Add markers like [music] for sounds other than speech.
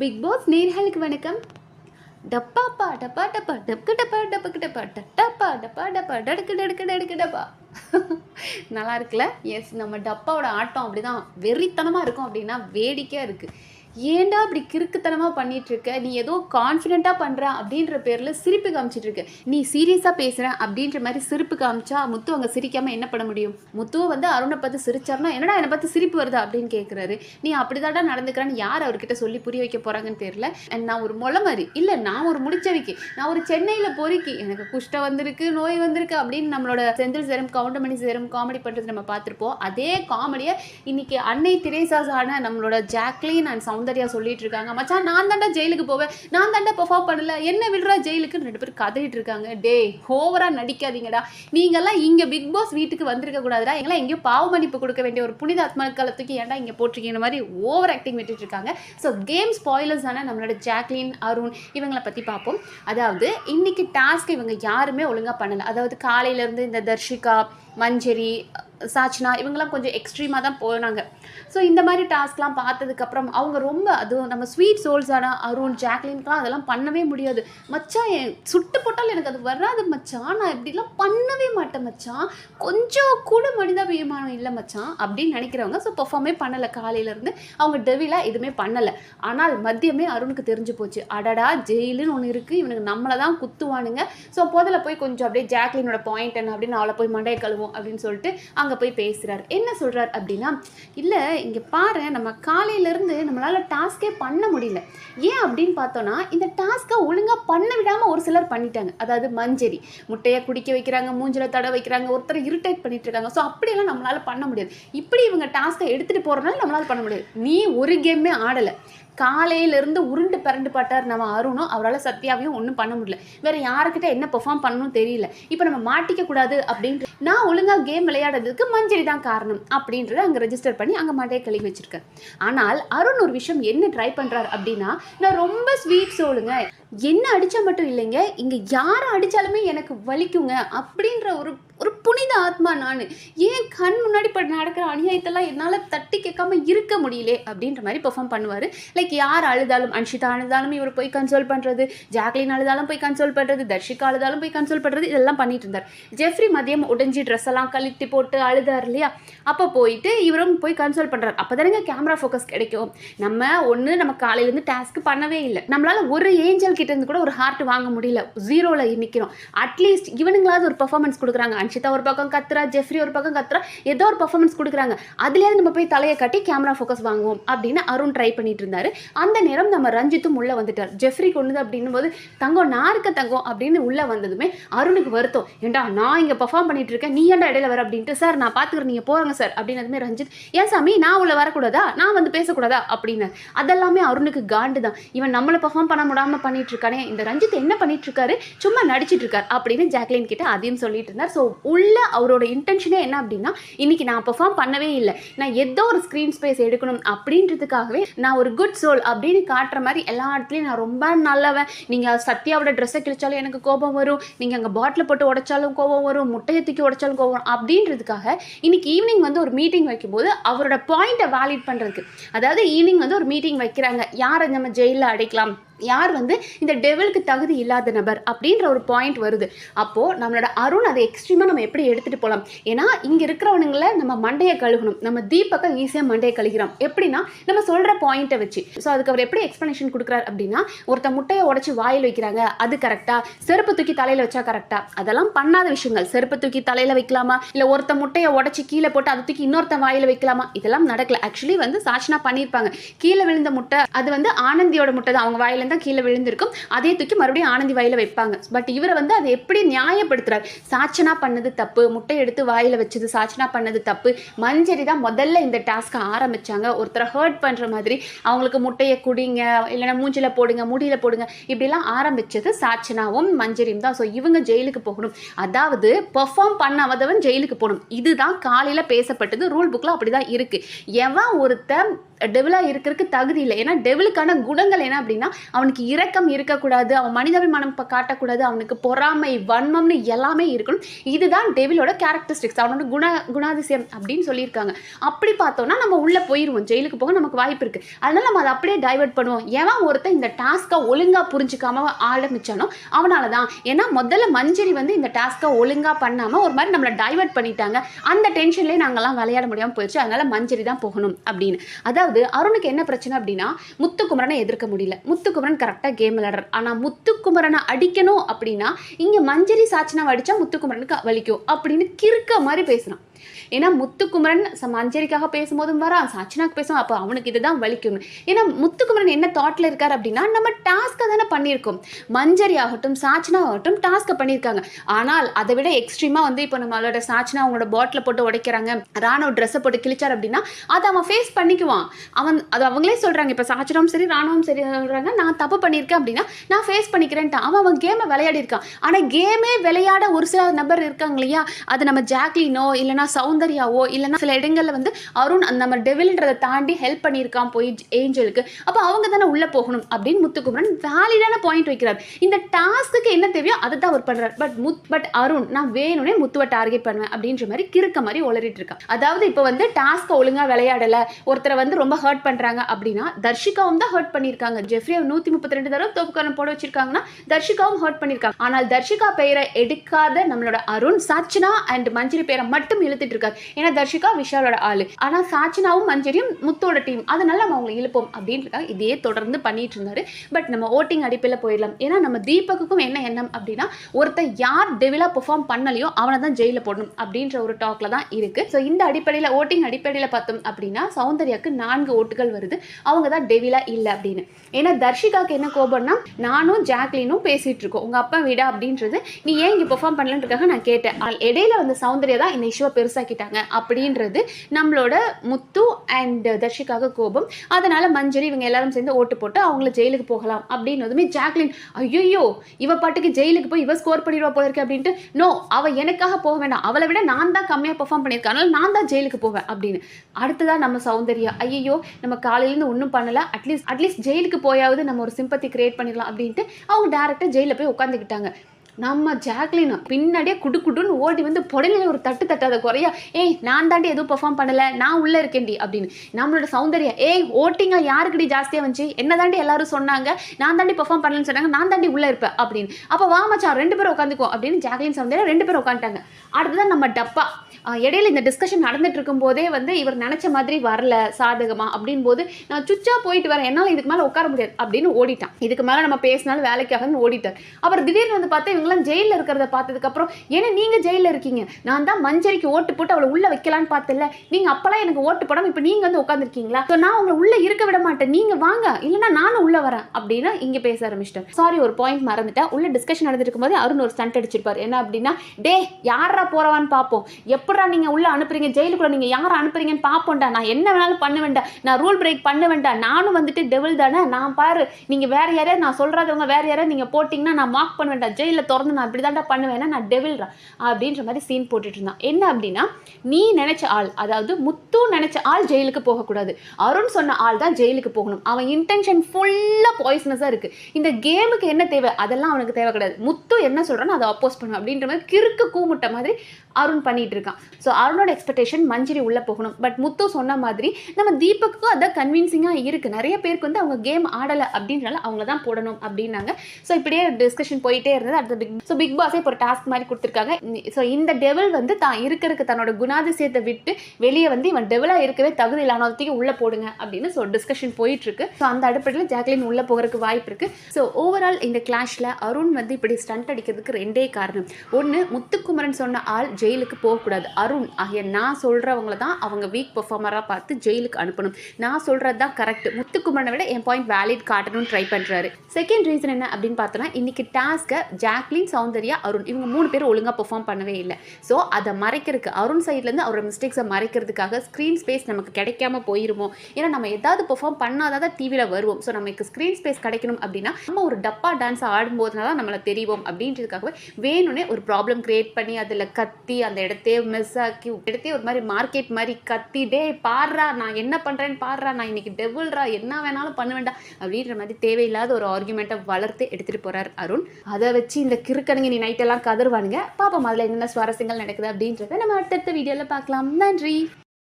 Big pass நேர்களுக்கு வணக்கம். டப்பாப்பா டப்பா டப்பா டப்கு டப்பா டப்புக்கு டப்பா டப்பா டப்பா டப்பா டடுக்கு டடுக்கு டடுக்கு டப்பா. [laughs] நல்லா இருக்குல்ல? எஸ் நம்ம டப்பாவோட ஆட்டம் அப்படிதான் வெறித்தனமாக இருக்கும் அப்படின்னா வேடிக்கையாக இருக்குது ஏண்டா இப்படி கிறுக்குத்தனமாக பண்ணிட்டு இருக்க நீ ஏதோ கான்ஃபிடென்ட்டாக பண்ணுற அப்படின்ற பேரில் சிரிப்பு காமிச்சிட்ருக்க நீ சீரியஸாக பேசுகிற அப்படின்ற மாதிரி சிரிப்பு காமிச்சா முத்து அங்கே சிரிக்காமல் என்ன பண்ண முடியும்? முத்துவை வந்து அருணை பார்த்து சிரிச்சார்னா என்னடா என்னை பார்த்து சிரிப்பு வருதா அப்படின்னு கேட்குறாரு நீ அப்படிதாடா நடந்துக்கிறான்னு யார் அவர்கிட்ட சொல்லி புரிய வைக்க போகிறாங்கன்னு தெரியல. நான் ஒரு முளை மாதிரி இல்லை நான் ஒரு முடிச்சவைக்கு. நான் ஒரு சென்னையில் பொறுக்கி. எனக்கு குஷ்டம் வந்திருக்கு நோய் வந்திருக்கு அப்படின்னு நம்மளோட செந்தில் சேரம் கவுண்டமணி சேரம் காமெடி பண்ணுறது நம்ம பார்த்துருப்போம். அதே காமெடியை இன்னைக்கு அன்னை திரேசாஸான நம்மளோட ஜாக்லின் அண்ட் சௌந்தர்யா சொல்லிட்டு இருக்காங்க மச்சான் நான் தாண்டா ஜெயிலுக்கு போவேன். நான் தாண்டா பெர்ஃபார்ம் பண்ணல. என்ன விடுறா ஜெயிலுக்கு ரெண்டு பேரும் கதையிட்டு இருக்காங்க. டே ஓவரா நடிக்காதீங்கடா. நீங்கெல்லாம் இங்க பிக் பாஸ் வீட்டுக்கு வந்திருக்க கூடாதுடா. எங்கெல்லாம் எங்கேயோ பாவ மன்னிப்பு கொடுக்க வேண்டிய ஒரு புனித ஆத்மாக்களத்துக்கு ஏன்டா இங்க போட்டிருக்கீங்க மாதிரி ஓவர் ஆக்டிங் விட்டுட்டு இருக்காங்க. ஸோ கேம் ஸ்பாயிலர்ஸ் ஆன நம்மளோட ஜாக்லின் அருண் இவங்களை பத்தி பார்ப்போம். அதாவது இன்னைக்கு டாஸ்க் இவங்க யாருமே ஒழுங்கா பண்ணல. அதாவது காலையில இருந்து இந்த தர்ஷிகா மஞ்சரி சாச்னா இவங்கெல்லாம் கொஞ்சம் எக்ஸ்ட்ரீமாக தான் போனாங்க. ஸோ இந்த மாதிரி டாஸ்க்லாம் பார்த்ததுக்கப்புறம் அவங்க ரொம்ப அதுவும் நம்ம ஸ்வீட் சோல்ஸான அருண் ஜாக்லின்க்கெலாம் அதெல்லாம் பண்ணவே முடியாது. மச்சான் என் சுட்டு போட்டால் எனக்கு அது வராது மச்சான் நான் இப்படிலாம் பண்ணவே மாட்டேன் மச்சான் கொஞ்சம் கூட மனிதாபிமானம் இல்லை மச்சான் அப்படின்னு நினைக்கிறவங்க. ஸோ பெர்ஃபார்மே பண்ணலை காலையிலேருந்து. அவங்க டெவிலாக எதுவுமே பண்ணலை. ஆனால் மதியமே அருணுக்கு தெரிஞ்சு போச்சு. அடடா ஜெயிலுன்னு ஒன்று இருக்குது இவனுக்கு நம்மளை தான் குத்துவானுங்க. ஸோ போதில் போய் கொஞ்சம் அப்படியே ஜாக்லினோட பாயிண்ட் என்ன அப்படின்னு அவளை போய் மண்டையை கழுவோம் அப்படின்னு சொல்லிட்டு அங்கே போய் பேசுகிறார் என்ன சொல்கிறார் அப்படின்னா இல்லை இங்கே பாரு நம்ம காலையிலேருந்து நம்மளால் டாஸ்கே பண்ண முடியல. ஏன் அப்படின்னு பார்த்தோன்னா இந்த டாஸ்க்கை ஒழுங்காக பண்ண விடாமல் ஒரு சிலர் பண்ணிட்டாங்க. அதாவது மஞ்சரி. முட்டையை குடிக்க வைக்கிறாங்க மூஞ்சில தட வைக்கிறாங்க ஒருத்தர் இரிட்டேட் பண்ணிட்டு இருக்காங்க. ஸோ அப்படியெல்லாம் நம்மளால் பண்ண முடியாது. இப்படி இவங்க டாஸ்க்கை எடுத்துகிட்டு போகிறனால நம்மளால் பண்ண முடியாது. நீ ஒரு கேமே ஆடலை. காலையிலேருந்து உருண்டு பரண்டு பட்டார் நம்ம அருணும். அவரால் சத்யாவையும் ஒன்றும் பண்ண முடியல. வேற யாருக்கிட்ட என்ன பெர்ஃபார்ம் பண்ணணும் தெரியல. இப்போ நம்ம மாட்டிக்க கூடாது அப்படின்ட்டு நான் ஒழுங்காக கேம் விளையாடுறதுக்கு மஞ்சரி தான் காரணம் அப்படின்றத அங்கே ரெஜிஸ்டர் பண்ணி அங்கே மாட்டையை கழுவி வச்சிருக்கேன். ஆனால் அருண் ஒரு விஷயம் என்ன ட்ரை பண்ணுறாரு அப்படின்னா நான் ரொம்ப ஸ்வீட் சொல்லுங்க. என்ன அடித்தா மட்டும் இல்லைங்க இங்கே யாரை அடித்தாலுமே எனக்கு வலிக்குங்க அப்படின்ற ஒரு ஒரு புனித ஆத்மா நான். ஏன் கண் முன்னாடி இப்போ நடக்கிற அநியாயத்தெல்லாம் என்னால் தட்டி கேட்காம இருக்க முடியலே அப்படின்ற மாதிரி பெர்ஃபார்ம் பண்ணுவார். லைக் யார் அழுதாலும் அன்ஷிதா அழுதாலும் இவர் போய் கன்சோல் பண்ணுறது ஜாக்லின் அழுதாலும் போய் கன்சோல் பண்ணுறது தர்ஷிகா அழுதாலும் போய் கன்சோல் பண்ணுறது இதெல்லாம் பண்ணிட்டு இருந்தார். ஜெஃப்ரி மதியம் உடைஞ்சி ட்ரெஸ் எல்லாம் கழுத்தி போட்டு அழுதார் இல்லையா? அப்போ போயிட்டு இவரும் போய் கன்சோல் பண்ணுறாரு அப்போ தானேங்க கேமரா ஃபோக்கஸ் கிடைக்கும். நம்ம ஒன்று நம்ம காலையிலேருந்து டாஸ்க் பண்ணவே இல்லை. நம்மளால் ஒரு ஏஞ்சல் கிட்ட இருந்து கூட ஒரு ஹார்ட் வாங்க முடியல. ஜீரோவில் நிற்கிறோம் அட்லீஸ்ட் இவனுங்களாவது ஒரு பர்ஃபார்மன்ஸ் கொடுக்குறாங்க. அன்ஷிதா ஒரு பக்கம் கத்துறா ஜெஃப்ரி ஒரு பக்கம் கத்துறா ஏதோ ஒரு பர்ஃபார்மன்ஸ் கொடுக்குறாங்க. அதுலேயாவது நம்ம போய் தலையை கட்டி கேமரா ஃபோக்கஸ் வாங்குவோம் அப்படின்னு அருண் ட்ரை பண்ணிட்டு இருந்தாரு. அந்த நேரம் நம்ம ரஞ்சித்தும் உள்ள வந்துட்டார். ஜெஃப்ரி கொண்டுது அப்படின்னும் போது தங்கம் நான் இருக்க தங்கம் அப்படின்னு உள்ள வந்ததுமே அருணுக்கு வருத்தம். ஏண்டா நான் இங்கே பர்ஃபார்ம் பண்ணிட்டு இருக்கேன். நீ ஏண்டா இடையில வர? அப்படின்ட்டு சார் நான் பார்த்துக்கிறேன் நீங்கள் போறாங்க சார். அப்படின்னதுமே ரஞ்சித் ஏன் சாமி நான் உள்ள வரக்கூடாதா? நான் வந்து பேசக்கூடாதா? அப்படின்னு. அதெல்லாமே அருணுக்கு காண்டு தான் இவன் நம்மளை பர்ஃபார்ம் பண்ண முடியாமல் பண்ணிட்டு இருக்கானே இந்த ரஞ்சித் என்ன பண்ணிட்டு இருக்காரு சும்மா நடிச்சிட்டுருக்காரு அப்படின்னு ஜாக்லின் கிட்ட அதையும் சொல்லிட்டு இருந்தார். ஸோ உள்ள அவரோட இன்டென்ஷனே என்ன அப்படின்னா இன்னைக்கு நான் பெர்ஃபார்ம் பண்ணவே இல்லை. நான் ஏதோ ஒரு ஸ்க்ரீன் ஸ்பேஸ் எடுக்கணும் அப்படின்றதுக்காகவே நான் ஒரு குட் சோல் அப்படின்னு காட்டுற மாதிரி எல்லா இடத்துலையும் நான் ரொம்ப நல்லவன். நீங்கள் சத்யாவோட ட்ரெஸ்ஸை கிழிச்சாலும் எனக்கு கோபம் வரும். நீங்கள் அங்கே பாட்டில் போட்டு உடைச்சாலும் கோபம் வரும். முட்டையை தூக்கி உடைச்சாலும் கோபம் வரும். அப்படின்றதுக்காக இன்னைக்கு ஈவினிங் வந்து ஒரு மீட்டிங் வைக்கும்போது அவரோட பாயிண்ட்டை வேலிட் பண்ணுறதுக்கு அதாவது ஈவினிங் வந்து ஒரு மீட்டிங் வைக்கிறாங்க. யாரை நம்ம ஜெயிலில் அடைக்கலாம்? யார் வந்து இந்த டெவலுக்கு தகுதி இல்லாத நபர் அப்படின்ற ஒரு பாயிண்ட் வருது. அப்போது நம்மளோட அருண் அதை எக்ஸ்ட்ரீமாக நம்ம எப்படி எடுத்துகிட்டு போகலாம் ஏன்னா இங்கே இருக்கிறவனுங்களை நம்ம மண்டையை கழுகணும். நம்ம தீபக்கம் ஈஸியாக மண்டையை கழுகிறோம். எப்படின்னா நம்ம சொல்கிற பாயிண்ட்டை வச்சு. ஸோ அதுக்கு அவர் எப்படி எக்ஸ்ப்ளனேஷன் கொடுக்குறாரு அப்படின்னா ஒருத்த முட்டையை உடச்சி வாயில் வைக்கிறாங்க. அது கரெக்டாக செருப்பு தூக்கி தலையில் வச்சா கரெக்டாக அதெல்லாம் பண்ணாத விஷயங்கள். செருப்பு தூக்கி தலையில் வைக்கலாமா? இல்லை ஒருத்த முட்டையை உடச்சி கீழே போட்டு அதை தூக்கி இன்னொருத்த வாயில் வைக்கலாமா? இதெல்லாம் நடக்கல. ஆக்சுவலி வந்து சாட்சினா பண்ணியிருப்பாங்க. கீழே விழுந்த முட்டை அது வந்து ஆனந்தியோட முட்டை தான். அவங்க தான் கீழே விழுந்திருக்கும். அதே தூக்கி மறுபடியும் ஆனந்தி வாயில் வைப்பாங்க. பட் இவரை வந்து அதை எப்படி நியாயப்படுத்துகிறார் சாச்சனா பண்ணது தப்பு முட்டை எடுத்து வாயில் வச்சது சாச்சனா பண்ணது தப்பு. மஞ்சரி தான் முதல்ல இந்த டாஸ்க்கை ஆரம்பித்தாங்க ஒருத்தரை ஹர்ட் பண்ணுற மாதிரி அவங்களுக்கு முட்டையை குடிங்க இல்லைன்னா மூஞ்சில் போடுங்க முடியில் போடுங்க. இப்படிலாம் ஆரம்பிச்சது சாச்சனாவும் மஞ்சரியும் தான். ஸோ இவங்க ஜெயிலுக்கு போகணும். அதாவது பெர்ஃபார்ம் பண்ணாதவன் ஜெயிலுக்கு போகணும். இதுதான் காலையில் பேசப்பட்டது ரூல் புக்கில் அப்படி தான் இருக்குது எவன் ஒருத்தன் டெவிலாக இருக்கிறதுக்கு தகுதி இல்லை. ஏன்னா டெவிலுக்கான குணங்கள் என்ன அப்படின்னா அவனுக்கு இரக்கம் இருக்கக்கூடாது அவன் மனிதாபிமானம் இப்போ காட்டக்கூடாது அவனுக்கு பொறாமை வன்மம்னு எல்லாமே இருக்கணும். இதுதான் டெவிலோட கேரக்டரிஸ்டிக்ஸ் அவனோட குண குணாதிசயம் அப்படின்னு சொல்லியிருக்காங்க. அப்படி பார்த்தோம்னா நம்ம உள்ளே போயிடுவோம் ஜெயிலுக்கு போக நமக்கு வாய்ப்பு இருக்குது அதனால் நம்ம அதை அப்படியே டைவர்ட் பண்ணுவோம். ஏன் ஒருத்தன் இந்த டாஸ்க்கை ஒழுங்காக புரிஞ்சிக்காம ஆரம்பித்தானோ அவனால தான் ஏன்னா முதல்ல மஞ்சரி வந்து இந்த டாஸ்க்கை ஒழுங்காக பண்ணாமல் ஒரு மாதிரி நம்மளை டைவர்ட் பண்ணிட்டாங்க. அந்த டென்ஷன்லேயே நாங்கள்லாம் விளையாட முடியாமல் போயிடுச்சு அதனால் மஞ்சரி தான் போகணும் அப்படின்னு. அதாவது அருணுக்கு என்ன பிரச்சனை அப்படின்னா முத்துக்குமரனை எதிர்க்க முடியல. முத்துக்குமரன் கரெக்டாக கேம் விளையாடுறார். ஆனால் முத்துக்குமரனை அடிக்கணும் அப்படின்னா இங்கே மஞ்சரி சாச்சினா அடித்தா முத்துக்குமரனுக்கு வலிக்கும் அப்படின்னு கிறுக்க மாதிரி பேசுகிறான் ஏன்னா முத்துக்குமரன் மஞ்சரிக்காக பேசும்போதும் வரான் சாச்சனாக்கு பேசும் அப்போ அவனுக்கு இதுதான் வலிக்கும் ஏன்னா முத்துக்குமரன் என்ன தாட்டில் இருக்கார் அப்படின்னா நம்ம டாஸ்க்கை தானே பண்ணியிருக்கோம். மஞ்சரி ஆகட்டும் சாச்சனா ஆகட்டும் டாஸ்க்கை பண்ணியிருக்காங்க. ஆனால் அதை விட எக்ஸ்ட்ரீமாக வந்து இப்போ நம்மளோட சாச்சனா அவங்களோட பாட்டில் போட்டு உடைக்கிறாங்க. ராணுவ ட்ரெஸ்ஸை போட்டு கிழிச்சார் அப்படின்னா அதை அவன் ஃபேஸ் பண்ணிக்குவான். அவன் அது அவங்களே சொல்கிறாங்க இப்போ சாச்சனாவும் சரி ராணுவம் சரி சொல்கிறாங்க நான் தப்பு பண்ணியிருக்கேன் அப்படின்னா நான் ஃபேஸ் பண்ணிக்கிறேன்ட்டு அவன் அவன் கேமை விளையாடி இருக்கான் ஆனால் கேமே விளையாட ஒரு சில நபர் இருக்காங்க இல்லையா? அது நம்ம ஜாக்லினோ இல்லைனா சௌந்தர்யாவோ இல்லைனா சில இடங்களில் வந்து அருண் அந்த நம்ம டெவில்ன்றதை தாண்டி ஹெல்ப் பண்ணியிருக்கான் போய் ஏஞ்சலுக்கு. அப்போ அவங்க தானே உள்ளே போகணும் அப்படின்னு முத்துக்குமரன் வேலிடான பாயிண்ட் வைக்கிறார். இந்த டாஸ்க்கு என்ன தேவையோ அதை தான் அவர் பண்ணுறார் பட் முத் பட் அருண் நான் வேணும்னே முத்துவை டார்கெட் பண்ணுவேன் அப்படின்ற மாதிரி கிறுக்க மாதிரி உளறிட்டு இருக்கான். அதாவது இப்போ வந்து டாஸ்க்கை ஒழுங்காக விளையாடலை ஒருத்தரை வந்து ரொம்ப ஹர்ட் பண்ணுறாங்க அப்படின்னா தர்ஷிகாவும் தான் ஹர்ட் பண்ணியிருக்காங்க. ஜெஃப்ரியை நூற்றி முப்பத்தி ரெண்டு தடவை தோப்புக்காரன் போட வச்சிருக்காங்கன்னா தர்ஷிகாவும் ஹர்ட் பண்ணியிருக்காங்க ஆனால் தர்ஷிகா பெயரை எடுக்காத நம்மளோட அருண் சாச்சனா அண்ட் மஞ்சரி பேரை மட்டும் இழுத்துட்டு இருக்காரு ஏன்னா தர்ஷிகா விஷாலோட ஆளு. ஆனால் சாச்சினாவும் மஞ்சரியும் முத்தோட டீம் அதனால நம்ம அவங்களை இழுப்போம் அப்படின்றக்காக இதையே தொடர்ந்து பண்ணிட்டு இருந்தாரு பட் நம்ம ஓட்டிங் அடிப்பில் போயிடலாம். ஏன்னா நம்ம தீபக்குக்கும் என்ன எண்ணம் அப்படின்னா ஒருத்தன் யார் டெவிலாக பெர்ஃபார்ம் பண்ணலையோ அவனை தான் ஜெயிலில் போடணும் அப்படின்ற ஒரு டாக்ல தான் இருக்கு. ஸோ இந்த அடிப்படையில் ஓட்டிங் அடிப்படையில் பார்த்தோம் அப்படின்னா சௌந்தர்யாக்கு நான்கு ஓட்டுகள் வருது. அவங்க தான் டெவிலா இல்லை அப்படின்னு. ஏன்னா தர்ஷிகாக்கு என்ன கோபம்னா நானும் ஜாக்லினும் பேசிட்டு இருக்கோம் உங்க அப்பா விடா அப்படின்றது நீ ஏன் இங்கே பெர்ஃபார்ம் பண்ணலன்றதுக்காக நான் கேட்டேன். இடையில வந்து சௌந்தர்யா தான் இந்த இஷ்யூவை பெருசாக்கிட்டாங்க. அப்படின்றது நம்மளோட முத்து அண்ட் தர்ஷிக்காக கோபம். அதனால மஞ்சரி இவங்க எல்லாரும் சேர்ந்து ஓட்டு போட்டு அவங்கள ஜெயிலுக்கு போகலாம் அப்படின்னதுமே ஜாக்லின் ஐயோ இவ பாட்டுக்கு ஜெயிலுக்கு போய் இவ ஸ்கோர் பண்ணிடுவா போல இருக்கு அப்படின்ட்டு நோ அவ எனக்காக போக வேண்டாம் அவளை விட நான் தான் கம்மியாக பெர்ஃபார்ம் பண்ணியிருக்கேன். அதனால நான் தான் ஜெயிலுக்கு போவேன் அப்படின்னு. அடுத்ததான் நம்ம சௌந்தர்யா ஐயோ நம்ம காலையிலேருந்து ஒன்றும் பண்ணல. அட்லீஸ்ட் அட்லீஸ்ட் ஜெயிலுக்கு போயாவது நம்ம ஒரு சிம்பத்தி கிரியேட் பண்ணிடலாம் அப்படின்ட்டு அவங்க டேரெக்டாக ஜெயிலில் போய் உட்காந்துக்கிட்டாங்க நம்ம ஜாக்லின் பின்னாடியே குடு குடுன்னு ஓடி வந்து புடலையில ஒரு தட்டு தட்டாத குறையா ஏய் நான் தாண்டி எதுவும் பெர்ஃபார்ம் பண்ணல நான் உள்ள இருக்கேன்டி அப்படின்னு. நம்மளோட சௌந்தர்யா ஏய் ஓட்டிங்க யாருக்குடி ஜாஸ்தியா வந்துச்சு? என்ன தாண்டி எல்லாரும் சொன்னாங்க? நான் தாண்டி பெர்ஃபார்ம் பண்ணலன்னு சொன்னாங்க நான் தாண்டி உள்ள இருப்பேன் அப்படின்னு. அப்போ வா மச்சான் ரெண்டு பேரும் உட்காந்துக்கோ அப்படின்னு ஜாக்லின் சௌந்தர்யா ரெண்டு பேரும் உட்காந்துட்டாங்க. அடுத்ததான் நம்ம டப்பா. இடையில இந்த டிஸ்கஷன் நடந்துட்டு இருக்கும் போதே வந்து இவர் நினைச்ச மாதிரி வரல சாதகமா அப்படின் போது நான் சுச்சா போயிட்டு வரேன் என்னால் இதுக்கு மேலே உட்கார முடியாது அப்படின்னு ஓடிட்டான். இதுக்கு மேலே நம்ம பேசினாலும் வேலைக்காகன்னு ஓடிட்டார். அப்புறம் திடீர்னு வந்து பார்த்தா இவங்கெல்லாம் ஜெயிலில் இருக்கிறத பார்த்ததுக்கப்புறம் ஏன்னா நீங்கள் ஜெயிலில் இருக்கீங்க? நான் தான் மஞ்சரிக்கு ஓட்டு போட்டு அவளை உள்ளே வைக்கலான்னு பார்த்தல நீங்கள் அப்போல்லாம் எனக்கு ஓட்டு போடாமல் இப்போ நீங்கள் வந்து உட்காந்துருக்கீங்களா ஸோ நான் உங்களை உள்ளே இருக்க விட மாட்டேன். நீங்கள் வாங்க. இல்லைன்னா நானும் உள்ளே வரேன். அப்படின்னு இங்கே பேச ஆரம்பிச்சிட்டேன். சாரி ஒரு பாயிண்ட் மறந்துட்டேன். உள்ள டிஸ்கஷன் நடந்துருக்கும் போது அருண் ஒரு ஸ்டண்ட் அடிச்சிருப்பார். என்ன அப்படின்னா டே யாரா போறவான்னு பார்ப்போம் எப்படா நீங்கள் உள்ளே அனுப்புறீங்க? ஜெயிலுக்குள்ள நீங்கள் யாரை அனுப்புறீங்கன்னு பார்ப்போம்டா நான் என்ன வேணாலும் பண்ண வேண்டாம் நான் ரூல் பிரேக் பண்ண வேண்டாம் நானும் வந்துட்டு டெவில் தானே. நான் பாரு நீங்கள் வேற யாரையா நான் சொல்கிறதவங்க வேறு யாரையா நீங்கள் போட்டிங்கன்னா நான் மார்க் பண்ண வேண்டாம் ஜெயிலில் திறந்து நான் இப்படி தாண்டா பண்ணுவேன்னா நான் டெவில்ரா அப்படின்ற மாதிரி சீன் போட்டுட்டு இருந்தான் என்ன அப்படின்னா நீ நினைச்ச ஆள் அதாவது முத்து நினைச்ச ஆள் ஜெயிலுக்கு போகக்கூடாது. அருண் சொன்ன ஆள் தான் ஜெயிலுக்கு போகணும். அவன் இன்டென்ஷன் ஃபுல்லாக பாய்ஸ்னஸாக இருக்குது இந்த கேமுக்கு என்ன தேவை? அதெல்லாம் அவனுக்கு தேவை கிடையாது. முத்து என்ன சொல்கிறானோ அதை அப்போஸ் பண்ணும் அப்படின்ற மாதிரி கிறுக்கு கூமுட்ட மாதிரி அருண் பண்ணிட்டு இருக்கான் ஸோ அருணோட எக்ஸ்பெக்டேஷன் மஞ்சரி உள்ளே போகணும். பட் முத்து சொன்ன மாதிரி நம்ம தீபக்குக்கும் அதான் கன்வின்சிங்காக இருக்குது நிறைய பேருக்கு வந்து அவங்க கேம் ஆடலை அப்படின்றனால அவங்கள தான் போடணும் அப்படின்னாங்க. ஸோ இப்படியே டிஸ்கஷன் போயிட்டே இருந்தது. அடுத்த ஸோ பிக் பாஸே இப்போ ஒரு டாஸ்க் மாதிரி கொடுத்துருக்காங்க. ஸோ இந்த டெவல் வந்து தான் இருக்கிறதுக்கு தன்னோட குணாதிசயத்தை விட்டு வெளியே வந்து இவன் டெவலாக இருக்கவே தகுதி இல்லாததுக்கு உள்ளே போடுங்க அப்படின்னு ஸோ டிஸ்கஷன் போயிட்டு இருக்கு ஸோ அந்த அடிப்படையில் ஜாக்லின் உள்ளே போகிறதுக்கு வாய்ப்பு இருக்கு. ஸோ ஓவரால் இந்த கிளாஷில் அருண் வந்து இப்படி ஸ்டண்ட் அடிக்கிறதுக்கு ரெண்டே காரணம். ஒன்று முத்துக்குமரன் சொன்ன ஆள் ஜெயிலுக்கு போகக்கூடாது. அருண் ஆகிய நான் சொல்கிறவங்கள தான் அவங்க வீக் பெர்ஃபார்மராக பார்த்து ஜெயிலுக்கு அனுப்பணும். நான் சொல்கிறது தான் கரெக்ட் முத்துக்குமரனை விட என் பாயிண்ட் வேலிட் காட்டணும்னு ட்ரை பண்ணுறாரு செகண்ட் ரீசன் என்ன அப்படின்னு பார்த்தோன்னா இன்னைக்கு டாஸ்க்கை ஜாக் ஜாக்லின் சௌந்தர்யா அருண் இவங்க மூணு பேரும் ஒழுங்காக பெர்ஃபார்ம் பண்ணவே இல்லை. ஸோ அதை மறைக்கிறதுக்கு அருண் சைட்லேருந்து அவரோட மிஸ்டேக்ஸை மறைக்கிறதுக்காக ஸ்க்ரீன் ஸ்பேஸ் நமக்கு கிடைக்காம போயிருமோ? ஏன்னா நம்ம ஏதாவது பெர்ஃபார்ம் பண்ணாதான் தான் டிவியில் வருவோம். ஸோ நமக்கு ஸ்க்ரீன் ஸ்பேஸ் கிடைக்கணும் அப்படின்னா நம்ம ஒரு டப்பா டான்ஸ் ஆடும்போதுனா தான் நம்மளை தெரிவோம் அப்படின்றதுக்காகவே வேணும்னே ஒரு ப்ராப்ளம் க்ரியேட் பண்ணி அதில் கத்தி அந்த இடத்தையே மிஸ் ஆக்கி இடத்தையே ஒரு மாதிரி மார்க்கெட் மாதிரி கத்தி டே பாடுறா நான் என்ன பண்ணுறேன்னு பாடுறா நான் இன்னைக்கு டெவில்ரா என்ன வேணாலும் பண்ண வேண்டாம் அப்படின்ற மாதிரி தேவையில்லாத ஒரு ஆர்குமெண்ட்டை வளர்த்து எடுத்துகிட்டு போகிறார் அருண். அதை வச்சு இந்த கிறுக்கனுங்க நீ நைட்டெல்லாம் கதறுவானுங்க. பாப்போம் அதில் என்னென்ன சுவாரஸ்யங்கள் நடக்குது அப்படின்றத நம்ம அடுத்தடுத்த வீடியோவில் பார்க்கலாம். நன்றி.